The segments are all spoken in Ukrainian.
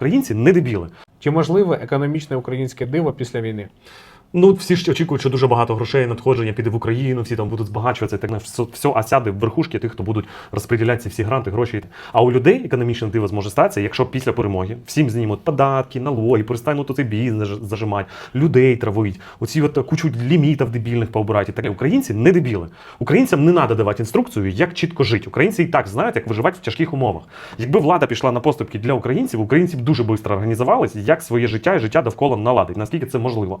Українці не дебіли. Чи можливе економічне українське диво після війни? Ну, всі ж очікують, що дуже багато грошей надходження піде в Україну, всі там будуть збагачуватися, так далі. все, все а сяде в верхушки тих, хто будуть розподіляти ці всі гранти, гроші. А у людей економічне диво зможе статися, якщо після перемоги всім знімуть податки, налоги, перестануть цей бізнес зажимати, людей травить, оці от кучу лімітів дебільних поубирати. і Так українці не дебіли. Українцям не треба давати інструкцію, як чітко жити. Українці і так знають, як виживати в тяжких умовах. Якби влада пішла на поступки для українців, українці б дуже швидко організувалися, як своє життя і життя довкола наладить. Наскільки це можливо?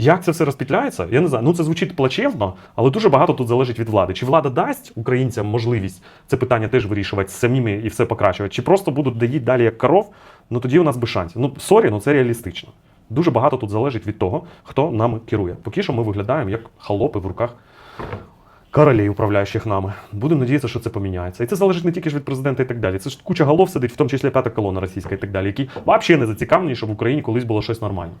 Як це все розпітляється? Я не знаю. Ну це звучить плачевно, але дуже багато тут залежить від влади. Чи влада дасть українцям можливість це питання теж вирішувати самими і все покращувати, чи просто будуть доїти далі як коров? Ну тоді у нас без шансів. Ну сорі, ну це реалістично. Дуже багато тут залежить від того, хто нами керує. Поки що ми виглядаємо як холопи в руках королей, управляючих нами. Будемо надіятися, що це поміняється. І це залежить не тільки ж від президента і так далі. Це ж куча голов сидить, в тому числі п'ята колона російська і так далі, які взагалі не зацікавлені, щоб в Україні колись було щось нормальне.